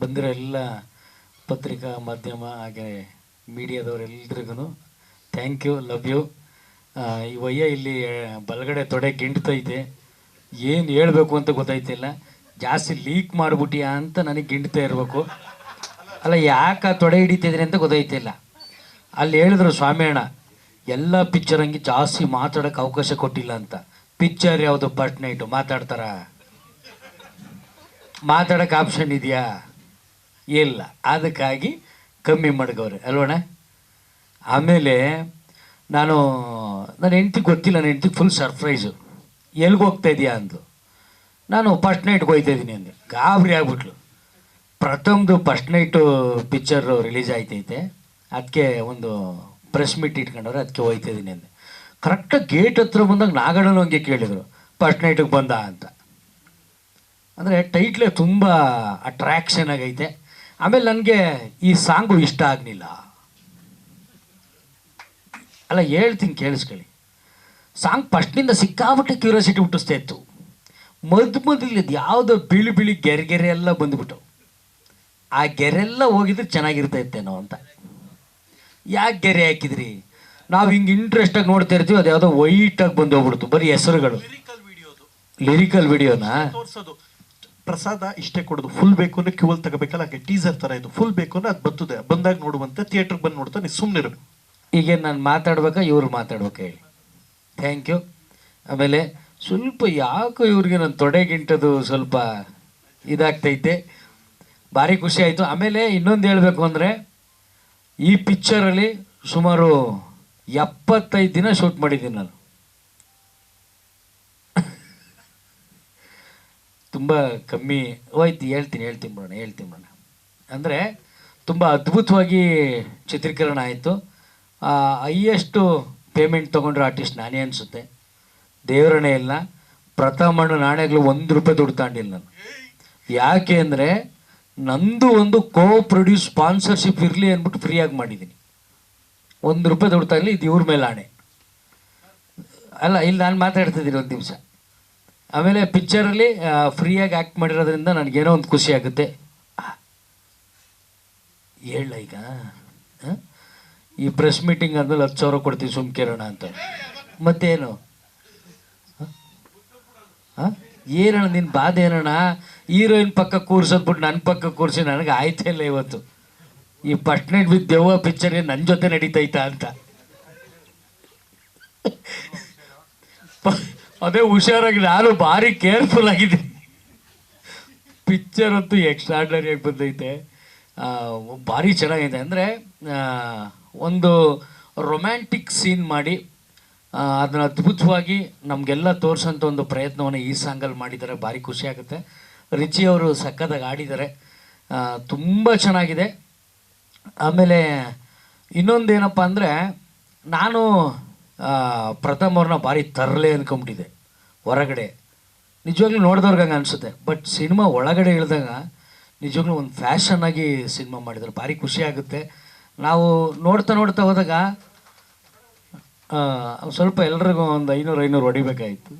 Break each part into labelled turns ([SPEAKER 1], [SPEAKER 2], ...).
[SPEAKER 1] ಬಂದಿರೋ ಎಲ್ಲ ಪತ್ರಿಕಾ ಮಾಧ್ಯಮ ಹಾಗೆ ಮೀಡಿಯಾದವರೆಲ್ರಿಗೂ ಥ್ಯಾಂಕ್ ಯು ಲವ್ ಯು ಈ ವಯ್ಯ ಇಲ್ಲಿ ಬಲಗಡೆ ತೊಡೆ ಗಿಂಡ್ತೈತೆ ಏನು ಹೇಳಬೇಕು ಅಂತ ಗೊತ್ತಾಯ್ತಿಲ್ಲ ಜಾಸ್ತಿ ಲೀಕ್ ಮಾಡಿಬಿಟ್ಟಿಯಾ ಅಂತ ನನಗೆ ಗಿಂಡ್ತಾ ಇರಬೇಕು. ಅಲ್ಲ, ಯಾಕೆ ತೊಡೆ ಹಿಡಿತಿದ್ರಿ ಅಂತ ಗೊತ್ತಾಯ್ತಿಲ್ಲ ಅಲ್ಲಿ ಹೇಳಿದ್ರು ಸ್ವಾಮಿಯಣ್ಣ, ಎಲ್ಲ ಪಿಕ್ಚರ್ ಹಂಗೆ ಜಾಸ್ತಿ ಮಾತಾಡೋಕ್ಕೆ ಅವಕಾಶ ಕೊಟ್ಟಿಲ್ಲ ಅಂತ. ಪಿಕ್ಚರ್ ಯಾವುದು ಫಸ್ಟ್ ನೈಟು ಮಾತಾಡ್ತಾರ? ಮಾತಾಡೋಕ್ಕೆ ಆಪ್ಷನ್ ಇದೆಯಾ? ಇಲ್ಲ. ಅದಕ್ಕಾಗಿ ಕಮ್ಮಿ ಮಾಡ್ಕವ್ರೆ ಅಲ್ವಣ ಆಮೇಲೆ ನಾನು, ನನ್ನ ಹೆಂಡ್ತಿಗೆ ಗೊತ್ತಿಲ್ಲ, ನನ್ನ ಹೆಂಡ್ತಿಗೆ ಫುಲ್ ಸರ್ಪ್ರೈಸು ಎಲ್ಲಿಗೆ ಹೋಗ್ತಾ ಇದೆಯಾ ಅಂದು. ನಾನು ಫಸ್ಟ್ ನೈಟ್ಗೆ ಹೋಗ್ತಾ ಇದ್ದೀನಿ ಅಂದೆ. ಗಾಬರಿ ಆಗ್ಬಿಟ್ಲು. ಪ್ರಥಮದು ಫಸ್ಟ್ ನೈಟು ಪಿಕ್ಚರು ರಿಲೀಸ್ ಆಯ್ತೈತೆ. ಅದಕ್ಕೆ ಒಂದು ಪ್ರೆಸ್ ಮೀಟ್ ಇಟ್ಕೊಂಡವ್ರೆ ಅದಕ್ಕೆ ಹೋಗ್ತಾ ಇದ್ದೀನಿ ಅಂದೆ. ಕರೆಕ್ಟಾಗಿ ಗೇಟ್ ಹತ್ರ ಬಂದಾಗ ನಾಗಣ್ಣನ ಹಂಗೆ ಕೇಳಿದರು. ಫಸ್ಟ್ ನೈಟಿಗೆ ಬಂದ ಅಂತ. ಅಂದರೆ ಟೈಟ್ಲೇ ತುಂಬ ಅಟ್ರ್ಯಾಕ್ಷನ್ ಆಗೈತೆ. ಆಮೇಲೆ ನನಗೆ ಈ ಸಾಂಗು ಇಷ್ಟ ಆಗಲಿಲ್ಲ. ಅಲ್ಲ ಹೇಳ್ತೀನಿ ಕೇಳಿಸ್ಕೊಳ್ಳಿ. ಸಾಂಗ್ ಫಸ್ಟ್ನಿಂದ ಸಿಕ್ಕಾಬಿಟ್ಟು ಕ್ಯೂರಿಯಾಸಿಟಿ ಹುಟ್ಟಿಸ್ತಾ ಇತ್ತು. ಮದ್ದು ಮದ್ದಿಲ್ಲದ ಯಾವುದೋ ಬಿಳಿ ಬಿಳಿ ಗೆರೆ ಗೆರೆ ಎಲ್ಲ ಬಂದುಬಿಟ್ಟು. ಆ ಗೆರೆಲ್ಲ ಹೋಗಿದ್ರೆ ಚೆನ್ನಾಗಿರ್ತಾ ಇತ್ತೇನೋ ಅಂತ. ಯಾಕೆ ಗೆರೆ ಹಾಕಿದ್ರಿ? ನಾವು ಹಿಂಗೆ ಇಂಟ್ರೆಸ್ಟಾಗಿ ನೋಡ್ತಾ ಇರ್ತೀವಿ ಅದು ಯಾವುದೋ ವೈಟಾಗಿ ಬಂದು ಹೋಗ್ಬಿಡ್ತು. ಬರೀ ಹೆಸರುಗಳು.
[SPEAKER 2] ಲಿರಿಕಲ್
[SPEAKER 1] ವಿಡಿಯೋನಾ
[SPEAKER 2] ಪ್ರಸಾದ ಇಷ್ಟೇ ಕೊಡೋದು ಫುಲ್ ಬೇಕು ಅಂದ್ರೆ ಅಲ್ಲಿ ತಗೋಬೇಕಲ್ಲ, ಹಾಗೆ ಟೀಸರ್ ತರ ಇದು ಫುಲ್ ಬೇಕು ಅಂದ್ರೆ ಅದು ಬರ್ತದೆ. ಬಂದಾಗ ನೋಡುವಂತೆ ಥಿಯೇಟರ್ ಬಂದು ನೋಡ್ತಾ ನೀವು ಸುಮ್ಮನಿರು
[SPEAKER 1] ಈಗ ನಾನು ಮಾತಾಡ್ಬೇಕಾ ಇವ್ರು ಮಾತಾಡ್ಬೇಕು ಹೇಳಿ. ಥ್ಯಾಂಕ್ ಯು ಆಮೇಲೆ ಸ್ವಲ್ಪ ಯಾಕೋ ಇವ್ರಿಗೆ ನನ್ನ ತೊಡೆಗಿಂಟದು ಸ್ವಲ್ಪ ಇದಾಗ್ತೈತೆ. ಭಾರಿ ಖುಷಿ ಆಯಿತು. ಆಮೇಲೆ ಇನ್ನೊಂದು ಹೇಳಬೇಕು ಅಂದರೆ, ಈ ಪಿಕ್ಚರಲ್ಲಿ ಸುಮಾರು ಎಪ್ಪತ್ತೈದು ದಿನ ಶೂಟ್ ಮಾಡಿದ್ದೀನಿ ನಾನು. ತುಂಬ ಕಮ್ಮಿ ಹೋಯ್ತು ಹೇಳ್ತೀನಿ ಹೇಳ್ತೀನಿ ಬಿಡೋಣ ಹೇಳ್ತೀನಿ ಬಿಡೋಣ. ಅಂದರೆ ತುಂಬ ಅದ್ಭುತವಾಗಿ ಚಿತ್ರೀಕರಣ ಆಯಿತು. ಹೈಯೆಸ್ಟು ಪೇಮೆಂಟ್ ತೊಗೊಂಡ್ರೆ ಆರ್ಟಿಸ್ಟ್ ನಾನೇ ಅನಿಸುತ್ತೆ. ದೇವರಣೆ ಇಲ್ಲ. ಪ್ರಥಮಣ್ಣ ನಾಣ್ಯಗಳು ಒಂದು ರೂಪಾಯಿ ದುಡ್ಡು ತಗೊಂಡಿಲ್ಲ ನಾನು. ಯಾಕೆ ಅಂದರೆ ನಂದು ಒಂದು ಕೋ ಪ್ರೊಡ್ಯೂಸ್ ಸ್ಪಾನ್ಸರ್ಶಿಪ್ ಇರಲಿ ಅಂದ್ಬಿಟ್ಟು ಫ್ರೀಯಾಗಿ ಮಾಡಿದ್ದೀನಿ. ಒಂದು ರೂಪಾಯಿ ದುಡ್ಡು ತಗಲಿ, ಇದು ಇವ್ರ ಮೇಲೆ ಆಣೆ. ಅಲ್ಲ, ಇಲ್ಲಿ ನಾನು ಮಾತಾಡ್ತಿದ್ದೀನಿ ಒಂದು ನಿಮಿಷ. ಆಮೇಲೆ ಪಿಕ್ಚರಲ್ಲಿ ಫ್ರೀಯಾಗಿ ಆ್ಯಕ್ಟ್ ಮಾಡಿರೋದ್ರಿಂದ ನನಗೇನೋ ಒಂದು ಖುಷಿ ಆಗುತ್ತೆ. ಹೇಳ ಈಗ? ಈ ಪ್ರೆಸ್ ಮೀಟಿಂಗ್ ಆದ್ಮೇಲೆ ಹತ್ತು ಸಾವಿರ ಕೊಡ್ತೀವಿ ಸುಮ್ಕಿರೋಣ ಅಂತ. ಮತ್ತೇನು? ಏನಣ್ಣ ನಿನ್ನ ಬಾಧೆ ಏನಣ್ಣ? ಹೀರೋಯಿನ್ ಪಕ್ಕ ಕೂರ್ಸೋದ್ಬಿಟ್ಟು ನನ್ನ ಪಕ್ಕ ಕೂರಿಸಿ ನನಗೆ ಆಯ್ತಾ ಇಲ್ಲ ಇವತ್ತು. ಈ ಪಟ್ನೆಟ್ ನೈಟ್ ವಿತ್ ದೆವ್ವ ಪಿಕ್ಚರ್ ನನ್ನ ಜೊತೆ ನಡೀತೈತಾ ಅಂತ. ಅದೇ ಹುಷಾರಾಗಿ, ನಾನು ಭಾರಿ ಕೇರ್ಫುಲ್ ಆಗಿದ್ದೀನಿ ಪಿಕ್ಚರ್ ಅಂತೂ ಎಕ್ಸ್ಟ್ರಾರ್ಡನರಿಯಾಗಿ ಬಂದೈತೆ. ಭಾರಿ ಚೆನ್ನಾಗಿದೆ. ಅಂದರೆ ಒಂದು ರೊಮ್ಯಾಂಟಿಕ್ ಸೀನ್ ಮಾಡಿ ಅದನ್ನು ಅದ್ಭುತವಾಗಿ ನಮಗೆಲ್ಲ ತೋರಿಸೋಂಥ ಒಂದು ಪ್ರಯತ್ನವನ್ನು ಈ ಸಾಂಗಲ್ಲಿ ಮಾಡಿದ್ದಾರೆ. ಭಾರಿ ಖುಷಿ ಆಗುತ್ತೆ. ರಿಚಿ ಅವರು ಸಕ್ಕತ್ತಾಗಿ ಆಡಿದ್ದಾರೆ. ತುಂಬ ಚೆನ್ನಾಗಿದೆ. ಆಮೇಲೆ ಇನ್ನೊಂದು ಏನಪ್ಪ ಅಂದರೆ, ನಾನು ಪ್ರಥಮ್ ಅವ್ರನ್ನ ಭಾರಿ ತರಲೆ ಅಂದ್ಕೊಂಬಿಟ್ಟಿದೆ ಹೊರಗಡೆ. ನಿಜವಾಗ್ಲೂ ನೋಡಿದವ್ರಿಗೆ ಹಂಗೆ ಅನಿಸುತ್ತೆ. ಬಟ್ ಸಿನಿಮಾ ಒಳಗಡೆ ಇಳಿದಾಗ ನಿಜವಾಗ್ಲೂ ಒಂದು ಫ್ಯಾಷನ್ ಆಗಿ ಸಿನಿಮಾ ಮಾಡಿದ್ರು ಭಾರಿ ಖುಷಿ ಆಗುತ್ತೆ. ನಾವು ನೋಡ್ತಾ ನೋಡ್ತಾ ಹೋದಾಗ ಸ್ವಲ್ಪ ಎಲ್ರಿಗೂ ಒಂದು ಐನೂರು ಐನೂರು ಹೊಡಿಬೇಕಾಯಿತು.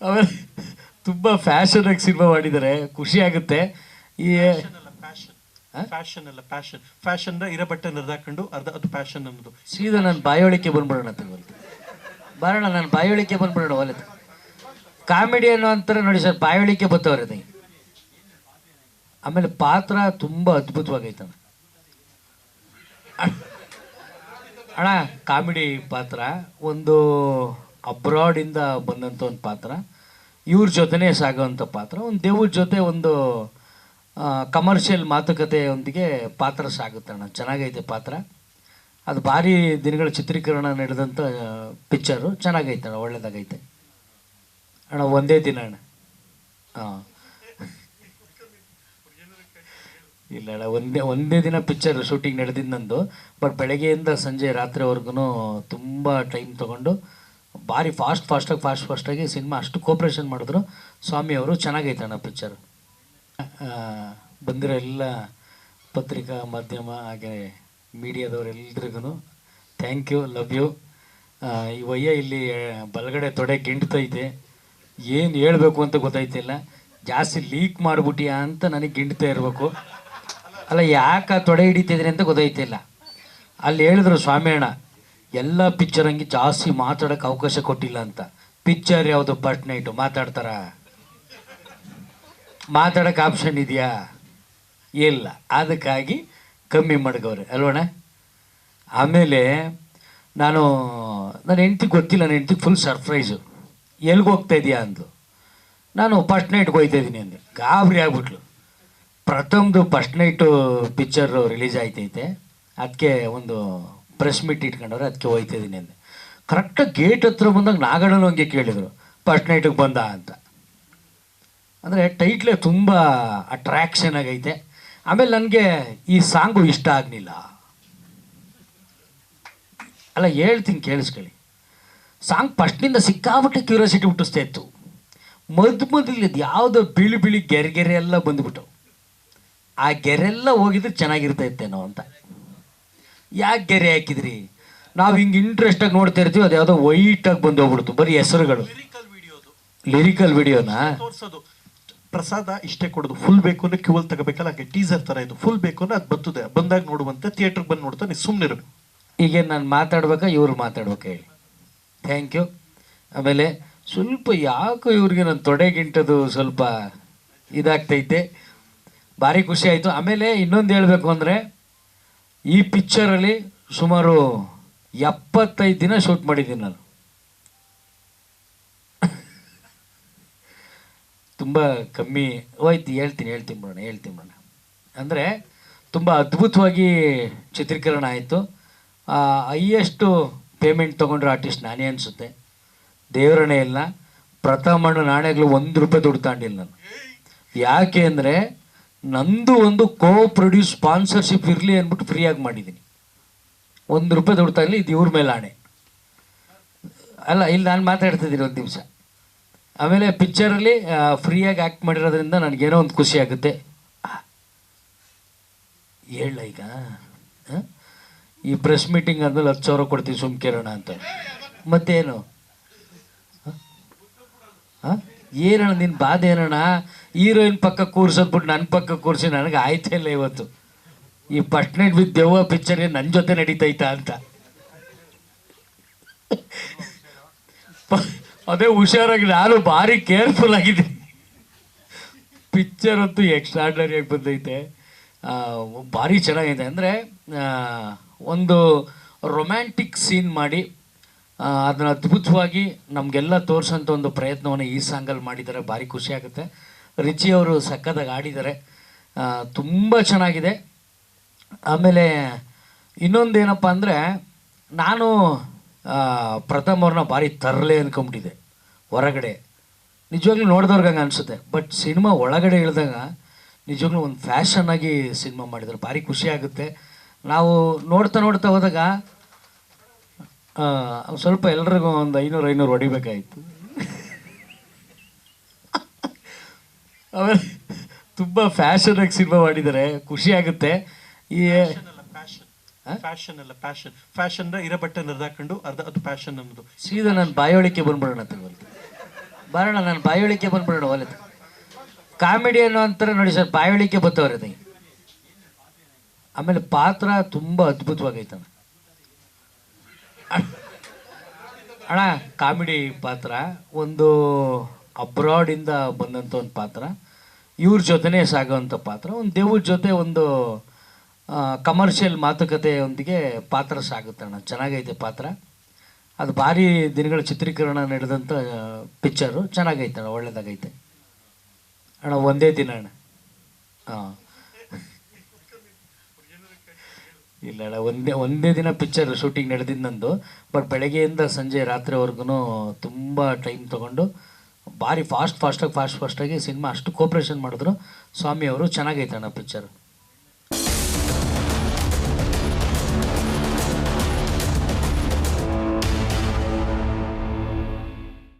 [SPEAKER 1] ಆಮೇಲೆ ತುಂಬ ಫ್ಯಾಷನ್ ಆಗಿ ಸಿನಿಮಾ ಮಾಡಿದ್ದಾರೆ ಖುಷಿ ಆಗುತ್ತೆ. ಈ
[SPEAKER 2] ಫ್ಯಾಷನ್ ಅಲ್ಲ ಫ್ಯಾಷನ್ ಫ್ಯಾಷನ್ ಇರೋ ಬಟ್ಟೆ ನಿರ್ದಾಕೊಂಡು ಅರ್ಧ ಅದು ಫ್ಯಾಷನ್ ಅನ್ನೋದು.
[SPEAKER 1] ಸೀದಾ ನಾನು ಬಾಯೋಳಿಕೆ ಬಂದ್ಬಿಡೋಣ ಹೇಳಿ ಬರೋಣ ನಾನು ಬಾಯೋಳಿಕೆ ಬಂದ್ಬಿಡೋಣ ಒಲೆ ಕಾಮಿಡಿ ಅನ್ನೋ ಅಂತಾರೆ ನೋಡಿ ಸರ್ ಬಾಯೋಳಿಕೆ ಅದಕ್ಕೆ ಆಮೇಲೆ ಪಾತ್ರ ತುಂಬ ಅದ್ಭುತವಾಗೈತಣ ಅಣ್ಣ ಕಾಮಿಡಿ ಪಾತ್ರ ಒಂದು ಅಬ್ರಾಡಿಂದ ಬಂದಂಥ ಒಂದು ಪಾತ್ರ ಇವ್ರ ಜೊತೆನೇ ಸಾಗೋವಂಥ ಪಾತ್ರ ಒಂದು ದೇವ್ರ ಜೊತೆ ಒಂದು ಕಮರ್ಷಿಯಲ್ ಮಾತುಕತೆಯೊಂದಿಗೆ ಪಾತ್ರ ಸಾಗುತ್ತಣ್ಣ. ಚೆನ್ನಾಗೈತೆ ಪಾತ್ರ. ಅದು ಭಾರಿ ದಿನಗಳ ಚಿತ್ರೀಕರಣ ನಡೆದಂಥ ಪಿಕ್ಚರು ಚೆನ್ನಾಗೈತೆ ಅಣ್ಣ ಒಳ್ಳೆಯದಾಗೈತೆ ಅಣ್ಣ, ಒಂದೇ ದಿನ ಅಣ್ಣ. ಹಾಂ ಇಲ್ಲ ಅಣ್ಣ, ಒಂದೇ ಒಂದೇ ದಿನ ಪಿಕ್ಚರ್ ಶೂಟಿಂಗ್ ನಡೆದಿದ್ದು ನಂದು. ಬಟ್ ಬೆಳಗ್ಗೆಯಿಂದ ಸಂಜೆ ರಾತ್ರಿವರೆಗೂ ತುಂಬ ಟೈಮ್ ತೊಗೊಂಡು, ಭಾರಿ ಫಾಸ್ಟ್ ಫಾಸ್ಟಾಗಿ ಫಾಸ್ಟ್ ಫಾಸ್ಟಾಗಿ ಸಿನಿಮಾ ಅಷ್ಟು ಕೋಪ್ರೇಷನ್ ಮಾಡಿದ್ರು. ಸ್ವಾಮಿ ಅವರು ಚೆನ್ನಾಗೈತೆ ಅಣ್ಣ ಪಿಕ್ಚರ್ ಬಂದಿರೋ ಎಲ್ಲ ಪತ್ರಿಕಾ ಮಾಧ್ಯಮ ಹಾಗೆ ಮೀಡಿಯಾದವರೆಲ್ರಿಗೂ ಥ್ಯಾಂಕ್ ಯು ಲವ್ ಯು ಈ ವಯ್ಯ ಇಲ್ಲಿ ಬಲಗಡೆ ತೊಡೆ ಗಿಂಡ್ತೈತೆ ಏನು ಹೇಳಬೇಕು ಅಂತ ಗೊತ್ತಾಯ್ತಿಲ್ಲ ಜಾಸ್ತಿ ಲೀಕ್ ಮಾಡಿಬಿಟ್ಟಿಯಾ ಅಂತ ನನಗೆ ಗಿಂಡ್ತಾ ಇರಬೇಕು. ಅಲ್ಲ, ಯಾಕೆ ತೊಡೆ ಹಿಡಿತಿದ್ರಿ ಅಂತ ಗೊತ್ತಾಯ್ತಿಲ್ಲ ಅಲ್ಲಿ ಹೇಳಿದ್ರು ಸ್ವಾಮಿಯಣ್ಣ, ಎಲ್ಲ ಪಿಕ್ಚರ್ ಹಂಗೆ ಜಾಸ್ತಿ ಮಾತಾಡೋಕ್ಕೆ ಅವಕಾಶ ಕೊಟ್ಟಿಲ್ಲ ಅಂತ. ಪಿಕ್ಚರ್ ಯಾವುದು ಫಸ್ಟ್ ನೈಟು ಮಾತಾಡ್ತಾರ? ಮಾತಾಡೋಕ್ಕೆ ಆಪ್ಷನ್ ಇದೆಯಾ? ಇಲ್ಲ. ಅದಕ್ಕಾಗಿ ಕಮ್ಮಿ ಮಾಡ್ಕವ್ರೆ ಅಲ್ವಣ್ಣ? ಆಮೇಲೆ ನಾನು, ನನ್ನ ಹೆಂಡ್ತಿ ಗೊತ್ತಿಲ್ಲ, ನನ್ನ ಹೆಂಡ್ತಿ ಫುಲ್ ಸರ್ಪ್ರೈಸು ಎಲ್ಲಿಗೆ ಹೋಗ್ತಾ ಇದೆಯಾ ಅಂದು ನಾನು ಫಸ್ಟ್ ನೈಟ್ಗೆ ಹೋಗ್ತಾ ಇದ್ದೀನಿ ಅಂದೆ ಗಾಬರಿ ಆಗ್ಬಿಟ್ಲು. ಪ್ರಥಮದು ಫಸ್ಟ್ ನೈಟು ಪಿಕ್ಚರು ರಿಲೀಸ್ ಆಯ್ತೈತೆ. ಅದಕ್ಕೆ ಒಂದು ಪ್ರೆಸ್ ಮೀಟ್ ಇಟ್ಕೊಂಡವ್ರೆ ಅದಕ್ಕೆ ಹೋಗ್ತಾ ಇದ್ದೀನಿ ಅಂದೆ. ಕರೆಕ್ಟಾಗಿ ಗೇಟ್ ಹತ್ರ ಬಂದಾಗ ನಾಗಣ್ಣನ ಹಂಗೆ ಕೇಳಿದರು. ಫಸ್ಟ್ ನೈಟಿಗೆ ಬಂದ ಅಂತ. ಅಂದರೆ ಟೈಟ್ಲೇ ತುಂಬ ಅಟ್ರ್ಯಾಕ್ಷನ್ ಆಗೈತೆ. ಆಮೇಲೆ ನನಗೆ ಈ ಸಾಂಗು ಇಷ್ಟ ಆಗಲಿಲ್ಲ. ಅಲ್ಲ ಹೇಳ್ತೀನಿ ಕೇಳಿಸ್ಕೊಳ್ಳಿ. ಸಾಂಗ್ ಫಸ್ಟ್ನಿಂದ ಸಿಕ್ಕಾಬಿಟ್ಟು ಕ್ಯೂರಿಯಾಸಿಟಿ ಹುಟ್ಟಿಸ್ತಾ ಇತ್ತು. ಮದ್ ಮದ್ದಿಲ್ಲದ ಯಾವುದೋ ಬಿಳಿ ಬಿಳಿ ಗೆರೆ ಗೆರೆ ಎಲ್ಲ ಬಂದ್ಬಿಟ್ಟು. ಆ ಗೆರೆಲ್ಲ ಹೋಗಿದ್ರೆ ಚೆನ್ನಾಗಿರ್ತಾ ಇತ್ತೇನೋ ಅಂತ. ಯಾಕೆ ಗೆರೆ ಹಾಕಿದ್ರಿ? ನಾವು ಹಿಂಗೆ ಇಂಟ್ರೆಸ್ಟಾಗಿ ನೋಡ್ತಾ ಇರ್ತೀವಿ ಅದು ಯಾವುದೋ ವೈಟಾಗಿ ಬಂದು ಹೋಗ್ಬಿಡ್ತು ಬರೀ ಹೆಸರುಗಳು.
[SPEAKER 2] ಲಿರಿಕಲ್
[SPEAKER 1] ವಿಡಿಯೋನಾ
[SPEAKER 2] ತೋರ್ಸೋದು. ಪ್ರಸಾದ ಇಷ್ಟೇ ಕೊಡೋದು. ಫುಲ್ ಬೇಕು ಅಂದ್ರೆ ಕ್ಯೂಲ್ ತಗೋಬೇಕಲ್ಲ, ಹಾಗೆ ಟೀಸರ್ ತರ ಇದು. ಫುಲ್ ಬೇಕು ಅಂದ್ರೆ ಅದು ಬರ್ತದೆ. ಬಂದಾಗ ನೋಡುವಂತೆ ಥಿಯೇಟರ್ ಬಂದು ನೋಡ್ತಾ ನೀವು ಸುಮ್ಮನಿರು
[SPEAKER 1] ಈಗ ನಾನು ಮಾತಾಡ್ಬೇಕಾ, ಇವ್ರು ಮಾತಾಡ್ಬೇಕು ಹೇಳಿ. ಥ್ಯಾಂಕ್ ಯು ಆಮೇಲೆ ಸ್ವಲ್ಪ ಯಾಕೋ ಇವ್ರಿಗೆ ನನ್ನ ತೊಡೆಗಿಂಟದು ಸ್ವಲ್ಪ ಇದಾಗ್ತೈತೆ. ಭಾರಿ ಖುಷಿ ಆಯಿತು. ಆಮೇಲೆ ಇನ್ನೊಂದು ಹೇಳಬೇಕು ಅಂದರೆ, ಈ ಪಿಕ್ಚರಲ್ಲಿ ಸುಮಾರು ಎಪ್ಪತ್ತೈದು ದಿನ ಶೂಟ್ ಮಾಡಿದ್ದೀನಿ ನಾನು. ತುಂಬ ಕಮ್ಮಿ ಹೋಯ್ತು ಹೇಳ್ತೀನಿ ಹೇಳ್ತೀನಿ ಬಿಡೋಣ ಹೇಳ್ತೀನಿ ಬಿಡೋಣ. ಅಂದರೆ ತುಂಬ ಅದ್ಭುತವಾಗಿ ಚಿತ್ರೀಕರಣ ಆಯಿತು. ಹೈಯೆಸ್ಟು ಪೇಮೆಂಟ್ ತೊಗೊಂಡ್ರೆ ಆರ್ಟಿಸ್ಟ್ ನಾನೇ ಅನಿಸುತ್ತೆ. ದೇವರಣೆ ಇಲ್ಲ. ಪ್ರಥಮ ನಾಣ್ಯಗಳು ಒಂದು ರೂಪಾಯಿ ದುಡ್ಡು ತಗೊಂಡಿಲ್ಲ ನಾನು. ಯಾಕೆ ಅಂದರೆ ನಂದು ಒಂದು ಕೋ ಪ್ರೊಡ್ಯೂಸ್ ಸ್ಪಾನ್ಸರ್ಶಿಪ್ ಇರಲಿ ಅಂದ್ಬಿಟ್ಟು ಫ್ರೀಯಾಗಿ ಮಾಡಿದ್ದೀನಿ ಒಂದು ರೂಪಾಯಿ ದುಡ್ಡು ತಗಲಿ, ಇದು ಇವ್ರ ಮೇಲೆ ಆಣೆ. ಅಲ್ಲ, ಇಲ್ಲಿ ನಾನು ಮಾತಾಡ್ತಿದ್ದೀನಿ ಒಂದು ನಿಮಿಷ. ಆಮೇಲೆ ಪಿಕ್ಚರಲ್ಲಿ ಫ್ರೀಯಾಗಿ ಆ್ಯಕ್ಟ್ ಮಾಡಿರೋದ್ರಿಂದ ನನಗೇನೋ ಒಂದು ಖುಷಿ ಆಗುತ್ತೆ. ಹೇಳ ಈಗ? ಈ ಪ್ರೆಸ್ ಮೀಟಿಂಗ್ ಆದಮೇಲೆ ಹತ್ತು ಸಾವಿರ ಕೊಡ್ತೀವಿ ಸುಮ್ಕಿರೋಣ ಅಂತ. ಮತ್ತೇನು? ಹಾಂ? ಏನಣ್ಣ ನಿನ್ನ ಬಾಧೆ ಏನಣ್ಣ? ಹೀರೋಯಿನ್ ಪಕ್ಕ ಕೂರ್ಸೋದ್ಬಿಟ್ಟು ನನ್ನ ಪಕ್ಕ ಕೂರಿಸಿ ನನಗೆ ಆಯ್ತಾ ಇಲ್ಲ ಇವತ್ತು. ಈ ಪಟ್ನೆಟ್ ನೈಟ್ ವಿತ್ ದೆವ್ವ ಪಿಕ್ಚರ್ ನನ್ನ ಜೊತೆ ನಡೀತೈತಾ ಅಂತ. ಅದೇ ಹುಷಾರಾಗಿ, ನಾನು ಭಾರಿ ಕೇರ್ಫುಲ್ ಆಗಿದ್ದೀನಿ. ಪಿಕ್ಚರ್ ಅಂತೂ ಎಕ್ಸ್ಟ್ರಾಡ್ನರಿಯಾಗಿ ಬಂದೈತೆ. ಭಾರಿ ಚೆನ್ನಾಗಿದೆ. ಅಂದರೆ ಒಂದು ರೊಮ್ಯಾಂಟಿಕ್ ಸೀನ್ ಮಾಡಿ ಅದನ್ನು ಅದ್ಭುತವಾಗಿ ನಮಗೆಲ್ಲ ತೋರಿಸೋಂಥ ಒಂದು ಪ್ರಯತ್ನವನ್ನು ಈ ಸಾಂಗಲ್ಲಿ ಮಾಡಿದ್ದಾರೆ. ಭಾರಿ ಖುಷಿ ಆಗುತ್ತೆ. ರಿಚಿ ಅವರು ಸಕ್ಕತ್ತಾಗಿ ಆಡಿದ್ದಾರೆ ತುಂಬ ಚೆನ್ನಾಗಿದೆ. ಆಮೇಲೆ ಇನ್ನೊಂದು ಏನಪ್ಪ ಅಂದರೆ, ನಾನು ಪ್ರಥಮ್ ಅವ್ರನ್ನ ಭಾರಿ ತರಲೆ ಅನ್ಕೊಂಬಿಟ್ಟಿದೆ. ಹೊರಗಡೆ. ನಿಜವಾಗ್ಲೂ ನೋಡಿದವ್ರಿಗೆ ಹಂಗೆ ಅನಿಸುತ್ತೆ. ಬಟ್ ಸಿನಿಮಾ ಒಳಗಡೆ ಇಳಿದಾಗ ನಿಜವಾಗ್ಲೂ ಒಂದು ಫ್ಯಾಷನ್ ಆಗಿ ಸಿನಿಮಾ ಮಾಡಿದ್ರು. ಭಾರಿ ಖುಷಿ ಆಗುತ್ತೆ. ನಾವು ನೋಡ್ತಾ ನೋಡ್ತಾ ಹೋದಾಗ ಸ್ವಲ್ಪ ಎಲ್ರಿಗೂ ಒಂದು ಐನೂರು ಐನೂರು ಹೊಡಿಬೇಕಾಯಿತು. ಆಮೇಲೆ ತುಂಬ ಫ್ಯಾಷನ್ ಆಗಿ ಸಿನಿಮಾ ಮಾಡಿದ್ದಾರೆ. ಖುಷಿ ಆಗುತ್ತೆ. ಈ
[SPEAKER 2] ಫ್ಯಾಷನ್ ಅಲ್ಲ ಫ್ಯಾಷನ್ ಫ್ಯಾಷನ್ ಇರೋ ಬಟ್ಟೆ ನಿರ್ದಾಕೊಂಡು ಅರ್ಧ ಅದು ಫ್ಯಾಷನ್ ಅನ್ನೋದು.
[SPEAKER 1] ಸೀದಾ ನಾನು ಬಾಯೋಳಿಕೆ ಬಂದ್ಬಿಡೋಣ ತಗೊಳ್ತು ಬರೋಣ ನಾನು ಬಾಯೋಳಿಕೆ ಬಂದ್ಬಿಡೋಣ ಒಲೆ ಕಾಮಿಡಿ ಅನ್ನೋ ಅಂತಾರೆ ನೋಡಿ ಸರ್ ಬಾಯೋಳಿಕೆ ಬರ್ತವ್ರೆ ಆಮೇಲೆ ಪಾತ್ರ ತುಂಬ ಅದ್ಭುತವಾಗೈತಣ್ಣ ಅಣ್ಣ ಕಾಮಿಡಿ ಪಾತ್ರ ಒಂದು ಅಬ್ರಾಡಿಂದ ಬಂದಂಥ ಒಂದು ಪಾತ್ರ ಇವ್ರ ಜೊತೆನೇ ಸಾಗೋವಂಥ ಪಾತ್ರ ಒಂದು ದೇವ್ರ ಜೊತೆ ಒಂದು ಕಮರ್ಷಿಯಲ್ ಮಾತುಕತೆಯೊಂದಿಗೆ ಪಾತ್ರ ಸಾಗುತ್ತಣ್ಣ ಚೆನ್ನಾಗೈತೆ ಪಾತ್ರ. ಅದು ಭಾರಿ ದಿನಗಳ ಚಿತ್ರೀಕರಣ ನಡೆದಂಥ ಪಿಕ್ಚರು ಚೆನ್ನಾಗೈತೆ ಅಣ್ಣ ಒಳ್ಳೆಯದಾಗೈತೆ ಅಣ್ಣ, ಒಂದೇ ದಿನ ಅಣ್ಣ. ಹಾಂ ಇಲ್ಲ ಅಣ್ಣ, ಒಂದೇ ಒಂದೇ ದಿನ ಪಿಕ್ಚರ್ ಶೂಟಿಂಗ್ ನಡೆದಿದ್ದು ನಂದು. ಬಟ್ ಬೆಳಗ್ಗೆಯಿಂದ ಸಂಜೆ ರಾತ್ರಿವರೆಗೂ ತುಂಬ ಟೈಮ್ ತೊಗೊಂಡು, ಭಾರಿ ಫಾಸ್ಟ್ ಫಾಸ್ಟಾಗಿ ಫಾಸ್ಟ್ ಫಾಸ್ಟಾಗಿ ಸಿನಿಮಾ ಅಷ್ಟು ಕೋಪ್ರೇಷನ್ ಮಾಡಿದ್ರು. ಸ್ವಾಮಿ ಅವರು ಚೆನ್ನಾಗೈತೆ ಅಣ್ಣ ಪಿಕ್ಚರ್